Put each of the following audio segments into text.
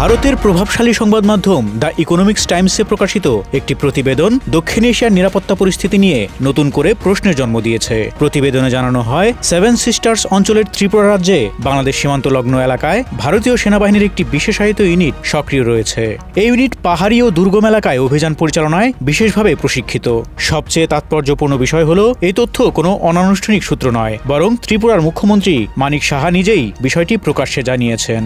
ভারতের প্রভাবশালী সংবাদ মাধ্যম দ্য ইকোনমিক্স টাইমসে প্রকাশিত একটি প্রতিবেদন দক্ষিণ এশিয়ার নিরাপত্তা পরিস্থিতি নিয়ে নতুন করে প্রশ্নের জন্ম দিয়েছে। প্রতিবেদনে জানানো হয়, সেভেন সিস্টার্স অঞ্চলের ত্রিপুরা রাজ্যে বাংলাদেশ সীমান্ত লগ্ন এলাকায় ভারতীয় সেনাবাহিনীর একটি বিশেষায়িত ইউনিট সক্রিয় রয়েছে। এই ইউনিট পাহাড়ি ও দুর্গম এলাকায় অভিযান পরিচালনায় বিশেষভাবে প্রশিক্ষিত। সবচেয়ে তাৎপর্যপূর্ণ বিষয় হল, এই তথ্য কোনো অনানুষ্ঠানিক সূত্র নয়, বরং ত্রিপুরার মুখ্যমন্ত্রী মানিক সাহা নিজেই বিষয়টি প্রকাশ্যে জানিয়েছেন।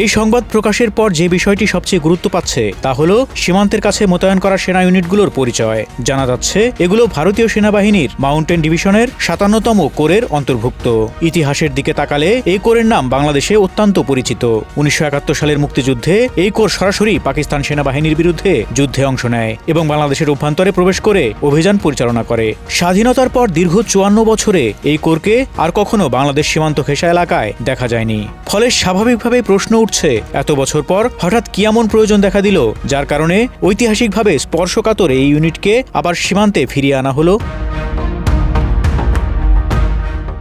এই সংবাদ প্রকাশের পর যে বিষয়টি সবচেয়ে গুরুত্ব পাচ্ছে, তা হল সীমান্তের কাছে মোতায়েন করা সেনা ইউনিটগুলোর পরিচয়। জানা যাচ্ছে, এগুলো ভারতীয় সেনাবাহিনীর মাউন্টেন ডিভিশনের সাতান্নতম কোরের অন্তর্ভুক্ত। ইতিহাসের দিকে তাকালে, এই কোরের নাম বাংলাদেশে অত্যন্ত পরিচিত। উনিশশো একাত্তর সালের মুক্তিযুদ্ধে, এই কোর সরাসরি পাকিস্তান সেনাবাহিনীর বিরুদ্ধে যুদ্ধে অংশ নেয় এবং বাংলাদেশের অভ্যন্তরে প্রবেশ করে অভিযান পরিচালনা করে। স্বাধীনতার পর দীর্ঘ চুয়ান্ন বছরে এই কোরকে আর কখনো বাংলাদেশ সীমান্ত ঘেঁষা এলাকায় দেখা যায়নি। ফলে স্বাভাবিকভাবেই প্রশ্ন উঠছে। এত বছর পর হঠাৎ কি এমন প্রয়োজন দেখা দিল, যার কারণে ঐতিহাসিকভাবে স্পর্শকাতর এই ইউনিটকে আবার সীমান্তে ফিরিয়ে আনা হলো?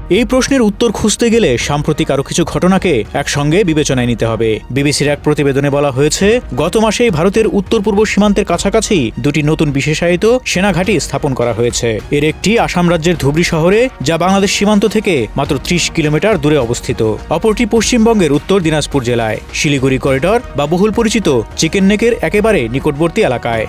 এই প্রশ্নের উত্তর খুঁজতে গেলে সাম্প্রতিক আরও কিছু ঘটনাকে একসঙ্গে বিবেচনায় নিতে হবে। বিবিসির এক প্রতিবেদনে বলা হয়েছে, গত মাসেই ভারতের উত্তর পূর্ব সীমান্তের কাছাকাছি দুটি নতুন বিশেষায়িত সেনাঘাঁটি স্থাপন করা হয়েছে। এর একটি আসাম রাজ্যের ধুবড়ি শহরে, যা বাংলাদেশ সীমান্ত থেকে মাত্র ত্রিশ কিলোমিটার দূরে অবস্থিত। অপরটি পশ্চিমবঙ্গের উত্তর দিনাজপুর জেলায়। শিলিগুড়ি করিডর বা বহুল পরিচিত চিকেন নেকের একেবারে নিকটবর্তী এলাকায়।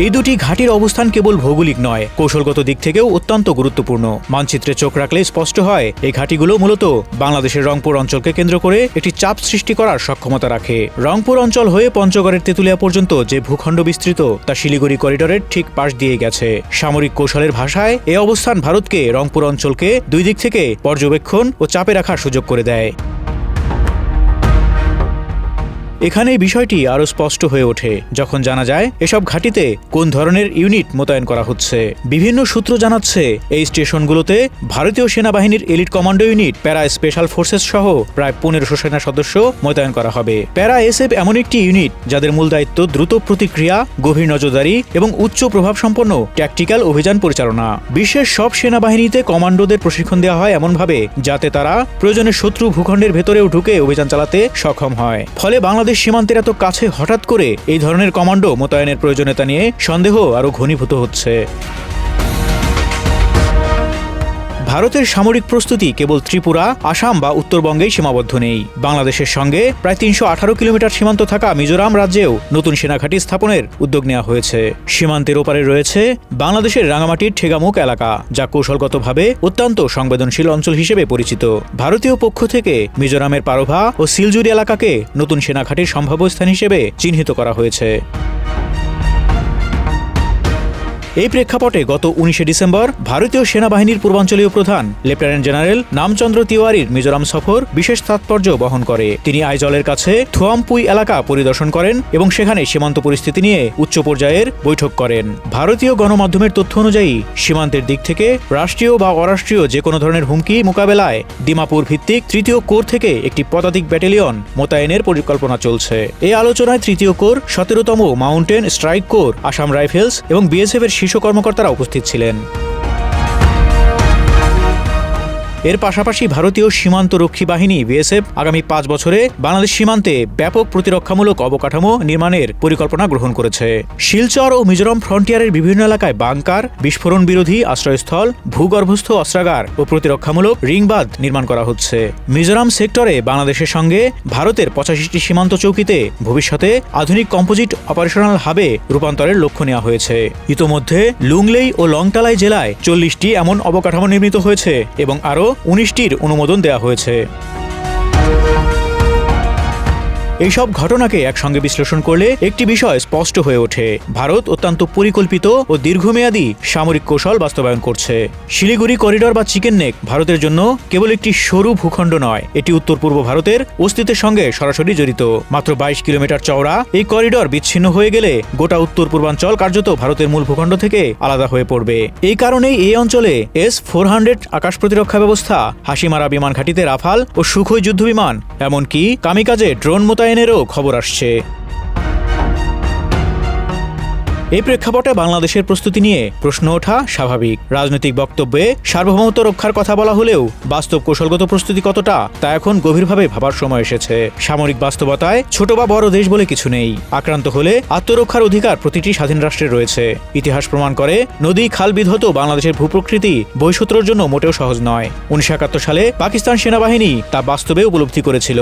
এই দুটি ঘাটির অবস্থান কেবল ভৌগোলিক নয়, কৌশলগত দিক থেকেও অত্যন্ত গুরুত্বপূর্ণ। মানচিত্রে চোখ রাখলে স্পষ্ট হয়, এই ঘাটিগুলো মূলত বাংলাদেশের রংপুর অঞ্চলকে কেন্দ্র করে একটি চাপ সৃষ্টি করার সক্ষমতা রাখে। রংপুর অঞ্চল হয়ে পঞ্চগড়ের তেঁতুলিয়া পর্যন্ত যে ভূখণ্ড বিস্তৃত, তা শিলিগুড়ি করিডোরের ঠিক পাশ দিয়ে গেছে। সামরিক কৌশলের ভাষায় এই অবস্থান ভারতকে রংপুর অঞ্চলকে দুই দিক থেকে পর্যবেক্ষণ ও চাপে রাখার সুযোগ করে দেয়। এখানে বিষয়টি আরও স্পষ্ট হয়ে ওঠে, যখন জানা যায় এসব ঘাঁটিতে কোন ধরনের ইউনিট মোতায়েন করা হচ্ছে। বিভিন্ন সূত্র জানাচ্ছে, এই স্টেশনগুলোতে ভারতীয় সেনাবাহিনীর elite commando unit, para special forces সহ প্রায় পনেরোশো সেনা সদস্য মোতায়েন করা হবে। প্যারা এসএফ এমন একটি ইউনিট, যাদের মূল দায়িত্ব দ্রুত প্রতিক্রিয়া, গভীর নজরদারি এবং উচ্চ প্রভাব সম্পন্ন ট্যাকটিক্যাল অভিযান পরিচালনা। বিশ্বের সব সেনাবাহিনীতে কমান্ডোদের প্রশিক্ষণ দেওয়া হয় এমনভাবে, যাতে তারা প্রয়োজনে শত্রু ভূখণ্ডের ভেতরেও ঢুকে অভিযান চালাতে সক্ষম হয়। ফলে বাংলাদেশ সীমান্তের এত কাছে হঠাৎ করে এই ধরনের কমান্ডো মোতায়েনের প্রয়োজনীয়তা নিয়ে সন্দেহ আরও ঘনীভূত হচ্ছে। ভারতের সামরিক প্রস্তুতি কেবল ত্রিপুরা, আসাম বা উত্তরবঙ্গেই সীমাবদ্ধ নেই। বাংলাদেশের সঙ্গে প্রায় তিনশো আঠারো কিলোমিটার সীমান্ত থাকা মিজোরাম রাজ্যেও নতুন সেনাঘাঁটি স্থাপনের উদ্যোগ নেওয়া হয়েছে। সীমান্তের ওপারে রয়েছে বাংলাদেশের রাঙামাটির ঠেগামুখ এলাকা, যা কৌশলগতভাবে অত্যন্ত সংবেদনশীল অঞ্চল হিসেবে পরিচিত। ভারতীয় পক্ষ থেকে মিজোরামের পারোভা ও সিলজুরি এলাকাকে নতুন সেনাঘাঁটির সম্ভাব্য স্থান হিসেবে চিহ্নিত করা হয়েছে। এই প্রেক্ষাপটে গত উনিশে ডিসেম্বর ভারতীয় সেনাবাহিনীর পূর্বাঞ্চলীয় প্রধান, লেফটেন্যান্ট জেনারেল নামচন্দ্র তিওয়ারির মিজোরাম সফর বিশেষ তাৎপর্য বহন করে। তিনি আইজলের কাছে থুয়ামপুই এলাকা পরিদর্শন করেন এবং সেখানে সীমান্ত পরিস্থিতি নিয়ে উচ্চ পর্যায়ের বৈঠক করেন। ভারতীয় গণমাধ্যমের তথ্য অনুযায়ী, সীমান্তের দিক থেকে রাষ্ট্রীয় বা অরাষ্ট্রীয় যে কোনো ধরনের হুমকি মোকাবেলায় দিমাপুর ভিত্তিক তৃতীয় কোর থেকে একটি পদাতিক ব্যাটালিয়ন মোতায়েনের পরিকল্পনা চলছে। এই আলোচনায় তৃতীয় কোর, সতেরোতম mountain strike corps, Assam rifles এবং বিএসএফ এর শীর্ষ কর্মকর্তারা উপস্থিত ছিলেন। এর পাশাপাশি ভারতীয় সীমান্ত রক্ষী বাহিনী, বিএসএফ, আগামী পাঁচ বছরে বাংলাদেশ সীমান্তে ব্যাপক প্রতিরক্ষামূলক অবকাঠামো নির্মাণের পরিকল্পনা গ্রহণ করেছে। শিলচর ও মিজোরাম ফ্রন্টিয়ারের বিভিন্ন এলাকায় বাংকার, বিস্ফোরণ বিরোধী আশ্রয়স্থল, ভূগর্ভস্থ অস্ত্রাগার ও প্রতিরক্ষামূলক রিংবাদ নির্মাণ করা হচ্ছে। মিজোরাম সেক্টরে বাংলাদেশের সঙ্গে ভারতের পঁচাশিটি সীমান্ত চৌকিতে ভবিষ্যতে আধুনিক কম্পোজিট অপারেশনাল হাবে রূপান্তরের লক্ষ্য নেওয়া হয়েছে। ইতোমধ্যে লুংলেই ও লংটালাই জেলায় চল্লিশটি এমন অবকাঠামো নির্মিত হয়েছে এবং আরও উনিশটির অনুমোদন দেওয়া হয়েছে। এইসব ঘটনাকে একসঙ্গে বিশ্লেষণ করলে একটি বিষয় স্পষ্ট হয়ে ওঠে। ভারত অত্যন্ত পরিকল্পিত ও দীর্ঘমেয়াদী সামরিক কৌশল বাস্তবায়ন করছে। শিলিগুড়ি করিডর বা চিকেন নেক ভারতের জন্য কেবল একটি সরু ভূখণ্ড নয়, এটি উত্তর পূর্ব ভারতের অস্তিত্বের সঙ্গে সরাসরি জড়িত। মাত্র বাইশ কিলোমিটার চওড়া এই করিডর বিচ্ছিন্ন হয়ে গেলে গোটা উত্তর পূর্বাঞ্চল কার্যত ভারতের মূল ভূখণ্ড থেকে আলাদা হয়ে পড়বে। এই কারণেই এই অঞ্চলে এস ফোর হান্ড্রেড আকাশ প্রতিরক্ষা ব্যবস্থা, হাসিমারা বিমান ঘাঁটিতে রাফাল ও সুখই যুদ্ধ বিমান এমনকি কামিকাজে ড্রোন মোতায়েনেরও খবর আসছে। এই প্রেক্ষাপটে বাংলাদেশের প্রস্তুতি নিয়ে প্রশ্ন ওঠা স্বাভাবিক। রাজনৈতিক বক্তব্যে সার্বভৌমত্ব রক্ষার কথা বলা হলেও বাস্তব কৌশলগত প্রস্তুতি কতটা তা এখন গভীরভাবে ভাবার সময় এসেছে। সামরিক বাস্তবতায় ছোট বা বড় দেশ বলে কিছু নেই। আক্রান্ত হলে আত্মরক্ষার অধিকার প্রতিটি স্বাধীন রাষ্ট্রের রয়েছে। ইতিহাস প্রমাণ করে নদী খাল বিধত বাংলাদেশের ভূপ্রকৃতি বৈসূত্রের জন্য মোটেও সহজ নয়। উনিশশো সালে পাকিস্তান সেনাবাহিনী তা বাস্তবে উপলব্ধি করেছিল।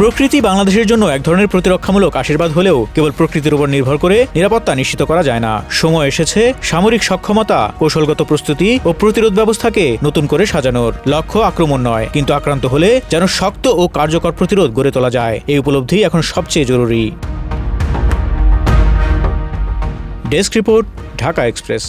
প্রকৃতি বাংলাদেশের জন্য এক ধরনের প্রতিরক্ষামূলক আশীর্বাদ হলেও কেবল প্রকৃতির উপর নির্ভর করে নিরাপত্তা নিশ্চিত করা যায় না। সময় এসেছে সামরিক সক্ষমতা, কৌশলগত প্রস্তুতি ও প্রতিরোধ ব্যবস্থাকে নতুন করে সাজানোর। লক্ষ্য আক্রমণ নয়, কিন্তু আক্রান্ত হলে যেন শক্ত ও কার্যকর প্রতিরোধ গড়ে তোলা যায়। এই উপলব্ধি এখন সবচেয়ে জরুরি। Desk report, Dhaka express.